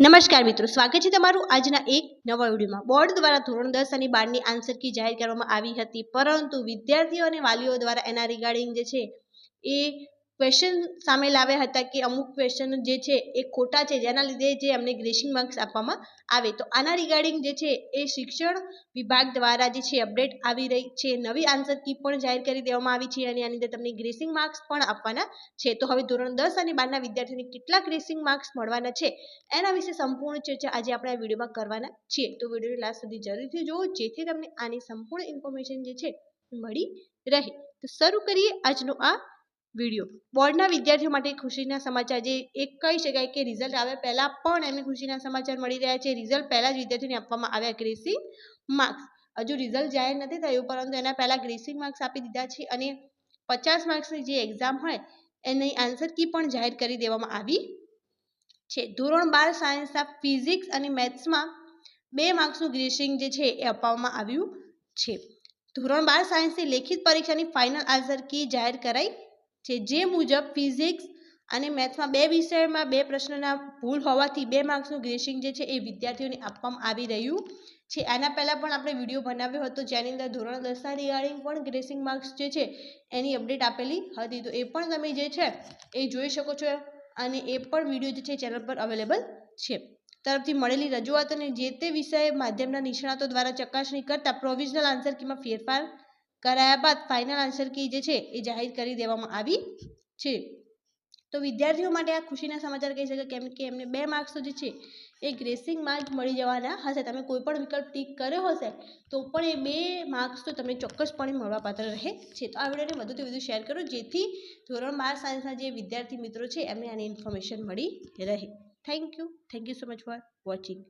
નમસ્કાર મિત્રો, સ્વાગત છે તમારું આજના એક નવા વિડીયોમાં. બોર્ડ દ્વારા ધોરણ દસ અને બારની આન્સર કી જાહેર કરવામાં આવી હતી, પરંતુ વિદ્યાર્થીઓ અને વાલીઓ દ્વારા એના રિગાર્ડિંગ જે છે એ ક્વેશ્ચન સામે લાવ્યા હતા કે અમુક ક્વેશ્ચન જે છે એ ખોટા છે, જેના લીધે જે એમને ગ્રેસિંગ માર્ક્સ આપવામાં આવે. તો આના રિગાર્ડિંગ જે છે એ શિક્ષણ વિભાગ દ્વારા જે છે અપડેટ આવી રહી છે. નવી આન્સર કી પણ જાહેર કરી દેવામાં આવી છે અને આની અંદર તમને ગ્રેસિંગ માર્ક્સ પણ આપવાના છે. તો હવે ધોરણ દસ અને બારના વિદ્યાર્થીઓને કેટલા ગ્રેસિંગ માર્ક્સ મળવાના છે એના વિશે સંપૂર્ણ ચર્ચા આજે આપણે આ વિડીયોમાં કરવાના છીએ. તો વિડીયોને લાસ્ટ સુધી જરૂરથી જુઓ, જેથી તમને આની સંપૂર્ણ ઇન્ફોર્મેશન જે છે મળી રહે. તો શરૂ કરીએ આજનો આ વીડિયો. બોર્ડના વિદ્યાર્થીઓ માટે ખુશીના સમાચાર. જે એક કહી શકાય કે રિઝલ્ટ આવે પહેલાં પણ એમને ખુશીના સમાચાર મળી રહ્યા છે. રિઝલ્ટ પહેલાં જ વિદ્યાર્થીઓને આપવામાં આવ્યા ગ્રેસિંગ માર્ક્સ. હજુ રિઝલ્ટ જાહેર નથી થયું, પરંતુ એના પહેલાં ગ્રેસિંગ માર્ક્સ આપી દીધા છે અને પચાસ માર્ક્સની જે એક્ઝામ હોય, એની આન્સર કી પણ જાહેર કરી દેવામાં આવી છે. ધોરણ બાર સાયન્સના ફિઝિક્સ અને મેથ્સમાં બે માર્ક્સનું ગ્રેસિંગ જે છે એ આપવામાં આવ્યું છે. ધોરણ બાર સાયન્સની લેખિત પરીક્ષાની ફાઇનલ આન્સર કી જાહેર કરાઈ છે. જે મુજબ ફિઝિક્સ અને મેથ્સમાં બે વિષયમાં બે પ્રશ્નના ભૂલ હોવાથી બે માર્ક્સનું ગ્રેસિંગ જે છે એ વિદ્યાર્થીઓને આપવામાં આવી રહ્યું છે. આના પહેલાં પણ આપણે વીડિયો બનાવ્યો હતો જેની અંદર ધોરણ દસના રિગાર્ડિંગ પણ ગ્રેસિંગ માર્ક્સ જે છે એની અપડેટ આપેલી હતી. તો એ પણ તમે જે છે એ જોઈ શકો છો અને એ પણ વીડિયો જે છે ચેનલ પર અવેલેબલ છે. તરફથી મળેલી રજૂઆત અને જે તે વિષય માધ્યમના નિષ્ણાતો દ્વારા ચકાસણી કરતા પ્રોવિઝનલ આન્સર કીમાં ફેરફાર કરાયા બાદ ફાઇનલ આન્સર કી જે છે એ જાહેર કરી દેવામાં આવી છે. તો વિદ્યાર્થીઓ માટે આ ખુશીના સમાચાર કહી શકાય કેમ કે એમને બે માર્ક્સ જે છે એ ગ્રેસિંગ માર્ક મળી જવાના હશે. તમે કોઈ પણ વિકલ્પ ટીક કર્યો હશે તો પણ એ બે માર્ક્સ તો તમને ચોક્કસપણે મળવાપાત્ર રહે છે. તો આ વિડીયોને વધુથી વધુ શેર કરો જેથી ધોરણ બાર સાયન્સના જે વિદ્યાર્થી મિત્રો છે એમને આની ઇન્ફોર્મેશન મળી રહે. Thank you thank you so much for watching